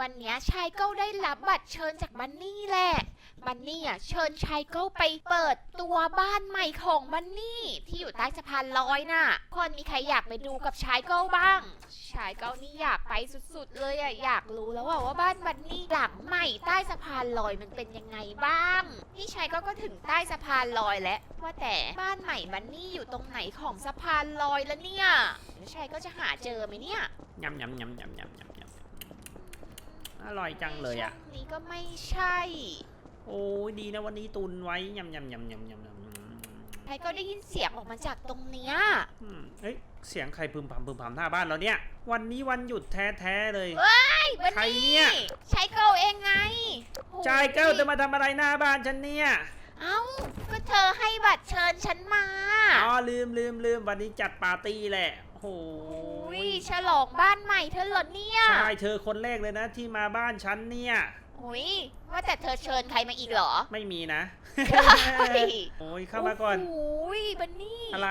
วันนี้ชายเก้าได้รับบัตรเชิญจากบันนี่แหละ บันนี่อะเชิญชายเก้าไปเปิดตัวบ้านใหม่ของบันนี่ที่อยู่ใต้สะพานลอยน่ะ คนมีใครอยากไปดูกับชายเก้าบ้าง ชายเก้านี่อยากไปสุดๆเลยอะอยากรู้แล้วว่าว่าบ้านบันนี่หลังใหม่ใต้สะพานลอยมันเป็นยังไงบ้าง นี่ชายเก้าก็ถึงใต้สะพานลอยแล้วว่าแต่บ้านใหม่บันนี่อยู่ตรงไหนของสะพานลอยแล้วเนี่ยแล้วชายก็จะหาเจอไหมเนี่ย ยำยำยำยำยำยำ อร่อยจังเลยอะ ช่วงนี้ก็ไม่ใช่โอ้ยดีนะวันนี้ตุนไว้ยำยำยำยำยำยำใครก็ได้ยินเสียงออกมาจากตรงเนี้ยอืมเอ้ยเสียงใครพึมพำพึมพำหน้าบ้านเราเนี่ย วันนี้วันหยุดแท้ๆเลย ไอ้บันใครนี่เนี่ยใช้เกิลเองไงโอ้ยชายเก้าจะมาทำอะไรหน้าบ้านฉันเนี่ยเอ้าก็เธอให้บัตรเชิญฉันมา อ๋อลืมลืมลืมวันนี้จัดปาร์ตี้แหละ โอ้โหอุ้ยฉลองบ้านใหม่เธอเหรอเนี่ยใช่เธอคนแรกเลยนะที่มาบ้านฉันเนี่ย อุ้ยว่าแต่เธอเชิญใครมาอีกเหรอไม่มีนะเฮ้ยโอ้ยเข้ามาก่อน โอ้ยบันนี่อะไร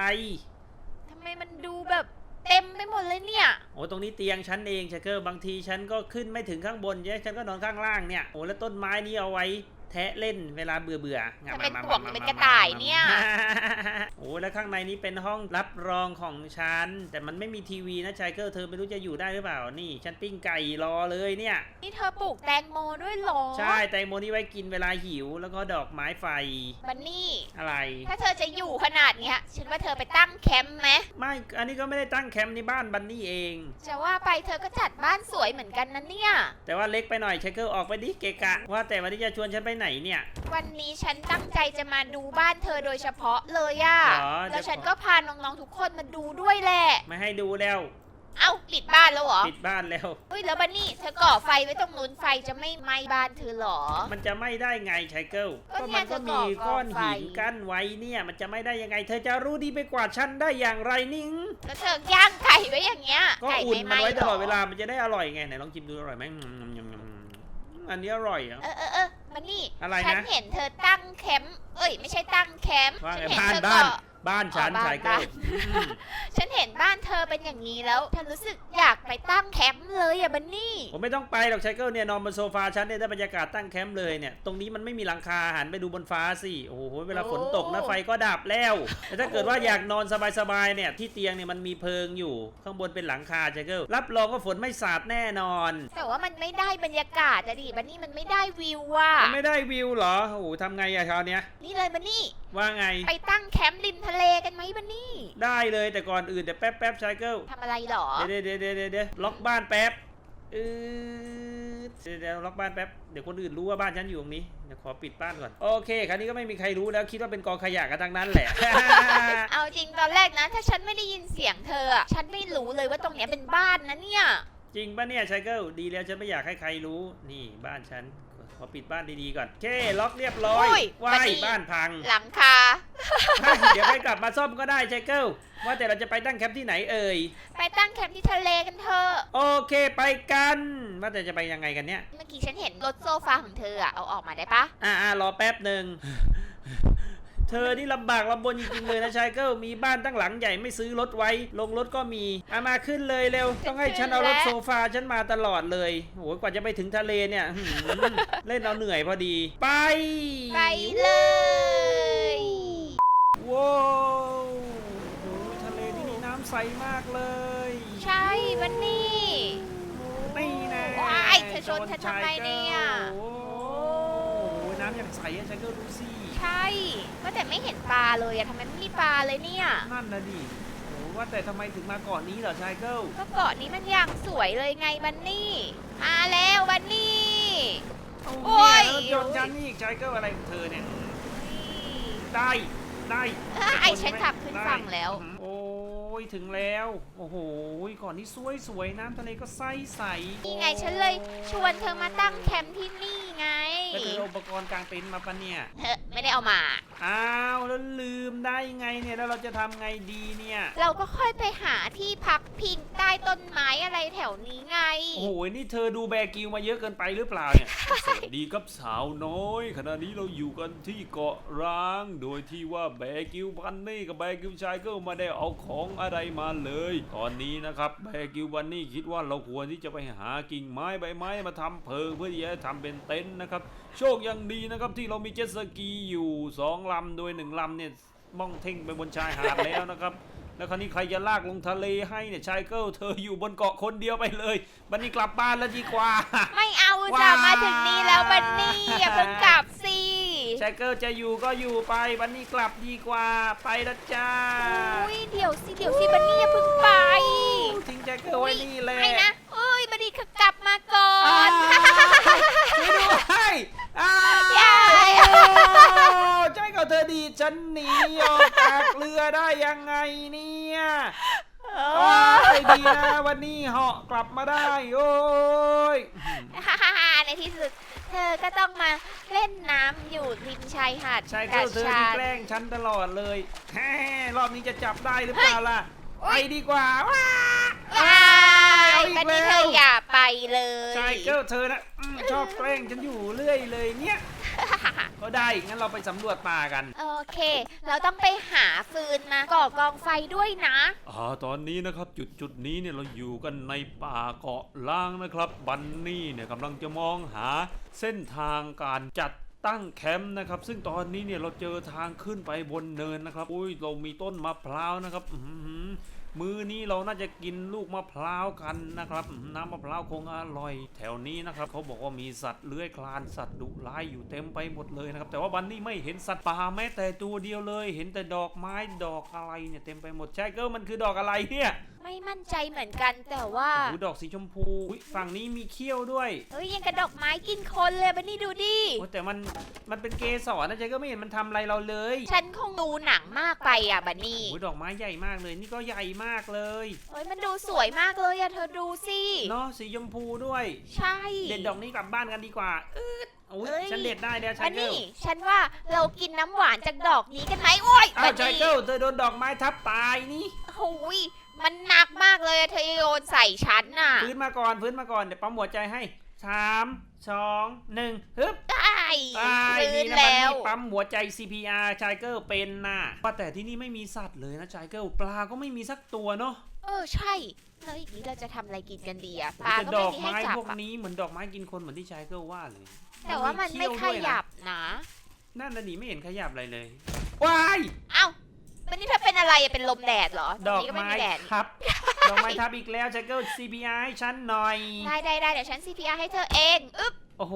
ทำไมมันดูแบบเต็มไปหมดเลยเนี่ย โอ้ตรงนี้เตียงฉันเองชาเกอร์บางทีฉันก็ขึ้นไม่ถึงข้างบนเยอะฉันก็นอนข้างล่างเนี่ยโอ้แล้วต้นไม้นี่เอาไว้ แทะเล่นเวลาเบื่อเบื่อจะเป็นกวางหรือเป็นกระต่ายเนี่ยโอ้แล้วข้างในนี้เป็นห้องรับรองของฉัน แต่มันไม่มีทีวีนะชายเกอร์เธอไม่รู้จะอยู่ได้หรือเปล่า นี่ฉันปิ้งไก่รอเลยเนี่ย นี่เธอปลูกแตงโมด้วยเหรอ ใช่แตงโมนี่ไว้กินเวลาหิว แล้วก็ดอกไม้ไฟ บันนี่ อะไร ถ้าเธอจะอยู่ขนาดเนี้ย ฉันว่าเธอไปตั้งแคมป์ไหมไม่ อันนี้ก็ไม่ได้ตั้งแคมป์ในบ้านบันนี่เอง จะว่าไปเธอก็จัดบ้านสวยเหมือนกันนะเนี่ย แต่ว่าเล็กไปหน่อยชายเกอร์ออกไปดิเกะกะ ว่าแต่วันนี้จะชวนฉันไปไหนเนี่ย วันนี้ฉันตั้งใจจะมาดูบ้านเธอโดยเฉพาะเลยอะเหรอแล้วเดี๋ยวฉันก็พาน้องๆทุกคนมาดูด้วยแหละ ไม่ให้ดูแล้วเอ้าปิดบ้านแล้วเหรอ ปิดบ้านแล้ว เฮ้ยแล้วบันนี่เธอก่อไฟไว้ตรงนู้นไฟจะไม่ไหม้บ้านเธอเหรอ มันจะไม่ได้ไงชายเกิลก็ก็เนี่ยมันก็จะมีก่อก้อนไฟ หินกั้นไว้เนี่ย มันจะไม่ได้ยังไง เธอจะรู้ดีไปกว่าฉันได้อย่างไรนิ่ง แล้วเธอย่างไก่ไว้อย่างเงี้ยก็ไก่อุ่นไม่ไหมันม้ไว้ตลอดหรเวลา มันจะได้อร่อยไงไหนลองชิมดูอร่อยไหมอืมยำยำยำอันนี้อร่อยเหรอะ เออเออเออ บันนี่ อะไรนะฉันเห็นเธอตั้งแคมป์ เอ้ย ไม่ใช่ตั้งแคมป์ ว่าฉัไงเห็นบ้านเธอบ้านก่อ บ้านฉันอ๋อบ้านชายเกิลบ้าน อืมฉันเห็นบ้านเธอเป็นอย่างนี้แล้ว ฉันรู้สึกอยากไปตั้งแคมป์เลยอะบันนี่ ผมไม่ต้องไปหรอกชายเกิลเนี่ยนอนบนโซฟาฉันเนี่ยได้บรรยากาศตั้งแคมป์เลยเนี่ยตรงนี้มันไม่มีหลังคาหันไปดูบนฟ้าสิโอ้โหเวลาฝนตกนะโอ้ ไฟก็ดับแล้วแต่ถ้าเกิดว่าอยากนอนสบายๆเนี่ยที่เตียงเนี่ยมันมีเพิงอยู่ ข้างบนเป็นหลังคาชายเกิลรับรองว่าฝนไม่สาดแน่นอน แต่ว่ามันไม่ได้บรรยากาศอะดิบันนี่มันไม่ได้วิวอะมันไม่ได้วิวเหรอ โอ้โหทำไงอะคราวเนี้ย นี่เลยบันนี่ ว่าไง ไปตั้งแคมป์ริมทะเลกันไหมบันนี่ได้เลยแต่ก่อนอื่นเดี๋ยวแป๊บแป๊บชายเกิลทำอะไรหรอ เดี๋ยวเดี๋ยวเดี๋ยวเดี๋ยวเดี๋ยวล็อกบ้านแป๊บอือเดี๋ยวเดี๋ยวล็อกบ้านแป๊บ เดี๋ยวคนอื่นรู้ว่าบ้านฉันอยู่ตรงนี้ เดี๋ยวขอปิดบ้านก่อน โอเค คราวนี้ก็ไม่มีใครรู้แล้ว คิดว่าเป็นกองขยะกันทั้งนั้นแหละ เอาจริงตอนแรกนะ ถ้าฉันไม่ได้ยินเสียงเธออะฉันไม่รู้เลยว่าตรงเนี้ยเป็นบ้านนะเนี่ย จริงปะเนี่ยชายเกิลดีแล้วฉันไม่อยากให้ใครรู้ นี่บ้านฉันขอปิดบ้านดีๆก่อน โอเค ล็อกเรียบร้อยโอ้ยว้าบัดยนี้บ้านพัง หลังคา เดี๋ยวให้กลับมาซ่อมก็ได้ชายเกิลว่าแต่เราจะไปตั้งแคมป์ที่ไหนเอ่ย ไปตั้งแคมป์ที่ทะเลกันเถอะโอเคไปกัน ว่าแต่จะไปยังไงกันเนี่ย เมื่อกี้ฉันเห็นรถโซฟาของเธออะเอาออกมาได้ปะอ่ารอแป๊บหนึ่ง เธอนี่ลำบากลำบนจริงๆเลยนะชายเกิลมีบ้านตั้งหลังใหญ่ไม่ซื้อรถไว้ ลงรถก็มีเอามาขึ้นเลยเร็ว ต้องให้ฉันเอารถโซฟาฉันมาตลอดเลยโอ้ยกว่าจะไปถึงทะเลเนี่ยหืมเล่นเอาเหนื่อยพอดี ไป ไปเลย ว้าวโอ้ยทะเลที่นี่น้ำใสมากเลยใช่บันนี่ นี่นะว้ายเธอชนฉันทำไมเนี่ย โอ้โหน้ำอย่างใสอะชายเกิลดูสิ ใช่ว่าแต่ไม่เห็นปลาเลยอะทำไมไม่มีปลาเลยเนี่ย นั่นนะดิโอ้ว่าแต่ทำไมถึงมาเกาะนี้เหรอชายเกิลก็เกาะนี้มันอย่างสวยเลยไงบันนี่มาแล้วบันนี่ โอ้โอ้ยยรถยนต์ฉันนี่ชายเกิลอะไรของเธอเนี่ยได้ ได้เอ้ยไอ้ฉันขับขึ้นฝั่งแล้ว โอ้ยถึงแล้ว โอ้โหก่อนนี้สวยสวยๆน้ำทะเลก็ใสใสนี่ไงฉันเลยชวนเธอมาตั้งแคมป์ที่นี่ ไงแล้วเธอเอาอุปกรณ์กางเต็นท์มาปะเนี่ยเธอไม่ได้เอามา อ้าวแล้วลืมได้ไงเนี่ยแล้วเราจะทำไงดีเนี่ย เราก็ค่อยไปหาที่พักพิงใต้ต้นไม้อะไรแถวนี้ไง โอ้โห นี่เธอดูแบร์กิวมาเยอะเกินไปหรือเปล่าเนี่ย สวัสดีครับสาวน้อย ขณะนี้เราอยู่กันที่เกาะร้าง โดยที่ว่าแบร์กิวพันนี่กับแบร์กิวชายก็ไม่ได้เอาของอะอะไรมาเลย ตอนนี้นะครับแบกิวบันนี่คิดว่าเราควรที่จะไปหากิ่งไม้ใบไม้มาทำเพลิงเพื่อที่จะทำเป็นเต็นท์นะครับ โชคยังดีนะครับที่เรามีเจ็ตสกีอยู่สองลำ โดยหนึ่งลำเนี่ยมองเท่งไปบนชายหาดแล้วนะครับ แล้วคราวนี้ใครจะลากลงทะเลให้เนี่ยชายเกิลเธออยู่บนเกาะคนเดียวไปเลยบันนี่กลับบ้านแล้วดีกว่า ไม่เอาจะมาถึงนี้แล้วบันนี่อย่าเพิ่งกลับสิชายเกิลจะอยู่ก็อยู่ไปบันนี่กลับดีกว่าไปแล้วจ้าอุ้ยเดี๋ยวสิเดี๋ยวสิบันนี่อย่าเพิ่งไปทิ้งชายเกิลไว้นี่แหละไอ้นะเอ้ยบันนี่กลับมาก่อ อ้าวน ช่วยด้วยอ้าว อย่า ใจก็เธอดีดฉันหนีออกจากเรือได้ยังไงเนี่ย เอ โอ้ อย ดีนะ วันนี้เหาะกลับมาได้ โอ้ย ฮ่าฮ่าฮ่าในที่สุด เธอก็ต้องมาเล่นน้ำอยู่ริมชายหาดชายกัเกิบลเธอฉัที่นแกล้งฉันตลอดเลยแฮ่รอบนี้จะจับได้หรือเปล่าล่ะ ไปดีกว่าว้าว้าเอายอีกบันนี่แล้วเธออย่าไปเลยชายเกิลเธอนะอืมชอบแกล้งฉันอยู่เรื่อยเลยเนี่ย ก็ได้ งั้นเราไปสำรวจป่ากัน โอเค เราต้องไปหาฟืนมาก่อกองไฟด้วยนะ อ่าตอนนี้นะครับจุดจุดๆนี้เนี่ยเราอยู่กันในป่าเกาะล้างนะครับ บันนี่เนี่ยกำลังจะมองหาเส้นทางการจัดตั้งแคมป์นะครับ ซึ่งตอนนี้เนี่ยเราเจอทางขึ้นไปบนเนินนะครับ อุ้ยเรามีต้นมะพร้าวนะครับ อื้อหือ มือนี้เราน่าจะกินลูกมะพร้าวกันนะครับ น้ำมะพร้าวคงอร่อย แถวนี้นะครับเขาบอกว่ามีสัตว์เลื้อยคลานสัตว์ดุร้ายอยู่เต็มไปหมดเลยนะครับแต่ว่าบันนี่ไม่เห็นสัตว์ป่าแม้แต่ตัวเดียวเลย เห็นแต่ดอกไม้ดอกอะไรเนี่ยเต็มไปหมดใช่เกิลมันคือดอกอะไรเนี่ยไม่มั่นใจเหมือนกันแต่ว่าโอ้ดอกสีชมพูอุ๊ยฝั่งนี้มีเขี้ยวด้วยเอ้ยยังกระดอกไม้กินคนเลยบันนี่ดูดิโอ้แต่มันมันเป็นเกสรนะเจ๊ก็ไม่เห็นมันทำอะไรเราเลยฉันคงดูหนังมากไปอะบันนี่โอ้ดอกไม้ใหญ่มากเลย นี่ก็ใหญ่มากเลยเอ้ยมันดูสวยมากเลยอะเธอดูสิเนาะสีชมพูด้วย ใช่ เด็ดดอกนี้กลับบ้านกันดีกว่าอืดอุ้ยเอ้ย ฉันเด็ดได้แล้วชาบัยนเกิลนี่ฉันว่าเรากินน้ำหวานจากดอกนี้กันไหมโอ้ยอ้าบัวนชายนี่เกิลเธอโดนดอกไม้ทับตายนี่ โอ้ย มันหนักมากเลยอะเธอโยนใส่ฉันน่ะพื้นมาก่อนพื้นมาก่อนเดี๋ยวปั๊มหัวใจให้สามสองหนึ่งฮึบได้ตายฟื้ดีนนะบันแล้วนี่ปั๊มหัวใจ CPR ชายเกิลเป็นน่ะว่าแต่ที่นี่ไม่มีสัตว์เลยนะชายเกิลปลาก็ไม่มีสักตัวเนาะเออใช่แล้วอย่างนี้เราจะทำอะไรกินกันดีอะปลาแต่ก็ดไม่อกมีให้ไม้จับพวกอะนี้เหมือนดอกไม้กินคนเหมือนที่ชายเกิลว่าเลยแต่ว่ามันไม่ขเขี้วด้วยนะยับนะ นั่นน่ะหนีไม่เห็นขยับอะไรเลยว้าย เอ้าวันนี้ เป็นอะไรอะเป็นลมแดดเหรอดอกไม่ไม้มีแดดทับ ดอกไม้ทับอีกแล้วชายเกิล CPR ให้ฉันหน่อย ได้ได้ได้เดี๋ยวฉัน C P I ให้เธอเองอึ๊บโอ้โห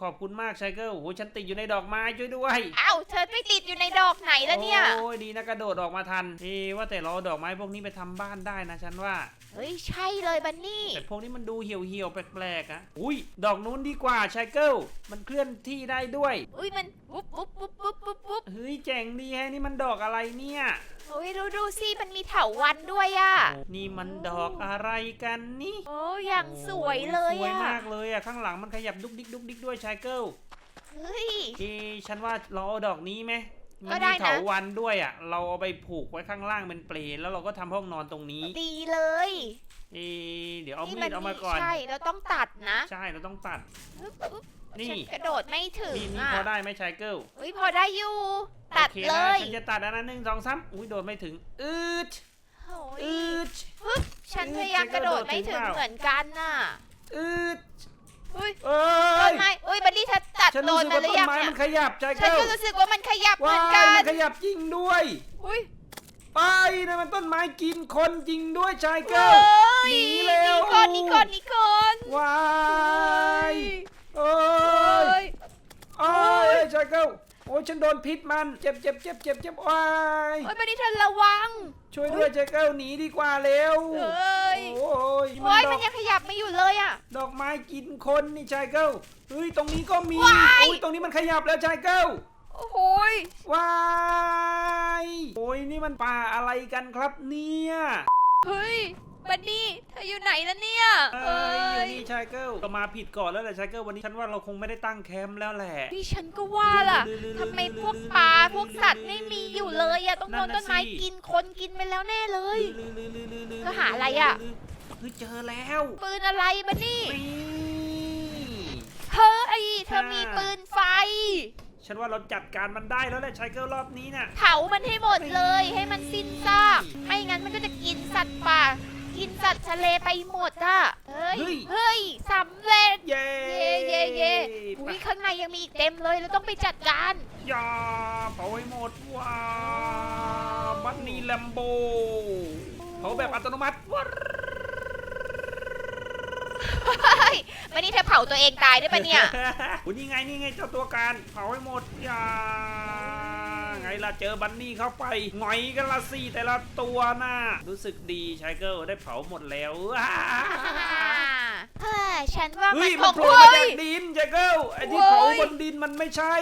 ขอบคุณมากชายเกิลโอ้โห ฉันติดอยู่ในดอกไม้ช่วยด้วยเอ้าเธอไปติดอยู่ในดอกไหนแล้วเนี่ย โอ้ยดีนะกระโดดออกมาทัน เอว่าแต่เราดอกไม้พวกนี้ไปทำบ้านได้นะฉันว่า เฮ้ย ใช่เลยบันนี่ แต่พวกนี้มันดูเหี่ยวเหี่ยวๆแปลกๆอะอุ้ยดอกนู้นดีกว่าชายเกิลมันเคลื่อนที่ได้ด้วยอุ้ยมันปุ๊บปุ๊บปุ๊บปุ๊บปุ๊บปุ๊บเฮ้ยเจ๋งดีแฮะนี่มันดอกอะไรเนี่ยโอ้ยดูดูสิมันมีเถาวันด้วยอะโอ้นี่มันดอกอะไรกันนี่โอ้ยังสวยเลยสวยอะมากเลยอะข้างหลังมันขยับดุกดิกดุกดิกด้วยชายเกิลเฮ้ย เอ๊ะฉันว่าเราเอาดอกนี้ไหม มัก็ได้มีนะ เถาวันด้วยอะเราเอาไปผูกไว้ข้างล่างเป็นเปลแล้วเราก็ทำห้องนอนตรงนี้ ดีเลยเอ๊ะเดี๋ยวเอามีมัดเอามาก่อน ใช่เราต้องตัดนะใช่เราต้องตัด อึ๊บอึ๊บนี่ ฉันกระโดดไม่ถึงนี่นี่อะพอได้ไหมชายเกิลเฮ้ยพอได้อยู่ ตัดโอคเลนะยฉันจะตัดอันนั้นหนึ่งสองสามอุ้ยโดดไม่ถึง อืดโอ้ยอืดปึ๊บฉันพยายามกระโดดไม่ถึงเหมือนกันน่ะ อืด เฮ้ยเอ้ต้ย นไม้เฮ้ยบันนี่เธอตัดฉันโดรู้นสึกมาว่าหรืต้อนยังไม้เนี่ยมันขยับชายฉันเกิลก็รู้สึกว่ามันขยับเหมืว้าอนยกัมันนขยับจริงด้วยอุ้ยไปนะมันต้นไม้กินคนจริงด้วยชายเฮ้เกิลยหนีเร็วนี่ก่อนนี่ก่อนนี่ก่อนว้ายโอ้เฮ้ย ย โอ้ยชายเกิลโอ้ยฉันโดนพิษมัน เจ็บเจ็บเจ็บเจ็บเจ็บว้ายเฮ้ยบันนี่เธอระวังช่วยด้วยชายเกิลหนีดีกว่าเร็วเฮ้ย โอ้ยโอ้ยดมัอนกยังขยับไม่อยู่เลยอะ ดอกไม้กินคนนี่ชายเกิลเฮ้ยตรงนี้ก็มีว้าย โอ้ยตรงนี้มันขยับแล้วชายเกิลโอ้โหยว้ายโอ้ยนี่มันป่าอะไรกันครับเนี่ย เฮ้ย บันนี่เธออยู่ไหนแล้วเนี่ยเอ้ยอยู่นี่ชายเกิลก็มาผิดก่อนแล้วแหละชายเกิลวันนี้ฉันว่าเราคงไม่ได้ตั้งแคมป์แล้วแหละพี่ฉันก็ว่าล่ะทำไมพวกปลาพวกสัตว์ไม่มีอยู่เลยอะต้องโดนต้นไม้กินคนกินไปแล้วแน่เลยเธอหาอะไรอะเฮ้ยเจอแล้วปืนอะไรบันนี่นี่เฮ้ยเธอมีปืนไฟฉันว่าเราจัดการมันได้แล้วแหละชายเกิลรอบนี้น่ะเผามันให้หมดเลยให้มันสิ้นซากไม่งั้นมันก็จะกินสัตว์ป่า กินสัตว์ทะเลไปหมดอะ เฮ้ย เฮ้ย เฮ้ยสำเร็จ เย้เย่เย่เย่อุ้ยข้างในยังมีอีกเต็มเลยเราต้องไปจัดการ อย่าเผาให้หมดว้าบันนี่แลมโบเผาแบบอัตโนมัติว้าเฮ้ยวันนี้เธอเผาตัวเองตายได้ปะเนี่ยโอ้นี่ไงนี่ไงเจ้าตัวการเผาให้หมดอย่า ไงล่ะเจอบันนี่เข้าไปหงอยกันละสิแต่ละตัวน่ะรู้สึกดีชายเกิลได้เผาหมดแล้วว้าเฮ้ยฉันว่ามัเฮ้นยคมันงโผล่เฮ้มายจากดินชายเกิลไอ้ที่เผาโอ้ยบนดินมันไม่ใช่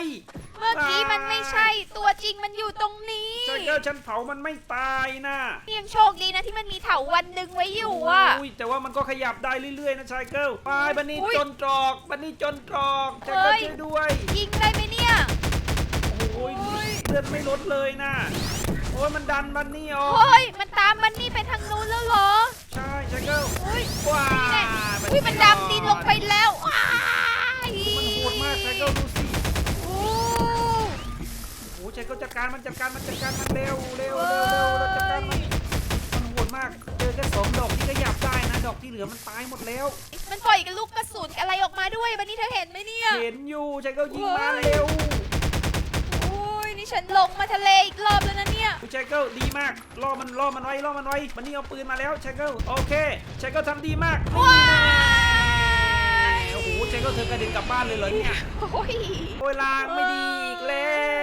เมื่อกี้มันไม่ใช่ ตัวจริงมันอยู่ตรงนี้ ชายเกิลฉันเผามันไม่ตายนะยังโชคดีนะที่มันมีเถาวันดึงไว้อยู่อะอุ้ยแต่ว่ามันก็ขยับได้เรื่อยๆนะชายเกิลไปบันนี่อุ๊ยจนตรอกบันนี่จนตรอกชายเกิลเฮ้ย ช่วยด้วย ยิงได้ไหมเนี่ยโอ้ยเลือดไม่ลดเลยนะโอ้ยมันดันบันนี่ออกเฮ้ยมันตามมันนี่ไปทางนู้นแล้วเหรอ ใช่ชายเกิลเฮ้ยว้านี่แน่บัอุ้ยมันดำดินลงไปแล้วว้ายมันโหดมากชายเกิลดูสิโอ้โอ้ชายเกิลจัดการมันจัดการมันจัดการมันเร็วเร็วเร็วเร็วเราจัดการมันมันโหดมากเจอแค่สองดอกที่ขยับได้นะดอกที่เหลือมันตายหมดแล้วมันปล่อยกับลูกกระสุนอะไรออกมาด้วยวันนี้เธอเห็นไหมเนี่ย เห็นอยู่ชายเกิลยิงมาเฮ้ยเร็วโอ้ยนี่ ฉันลงมาทะเลอีกรอบแล้วนะเนี่ยชายเกิลดีมากล่อมันล่อมันไว้ล่อมันไว้มันนี่เอาปืนมาแล้วชายเกิลโอเคชายเกิลทำดีมากว้ายโอ้โหชายเกิลเธอกระเด็นกลับบ้านเลยเหรอเนี่ยโอ้ยโอ้ยลางไม่ดีอีกแล้ว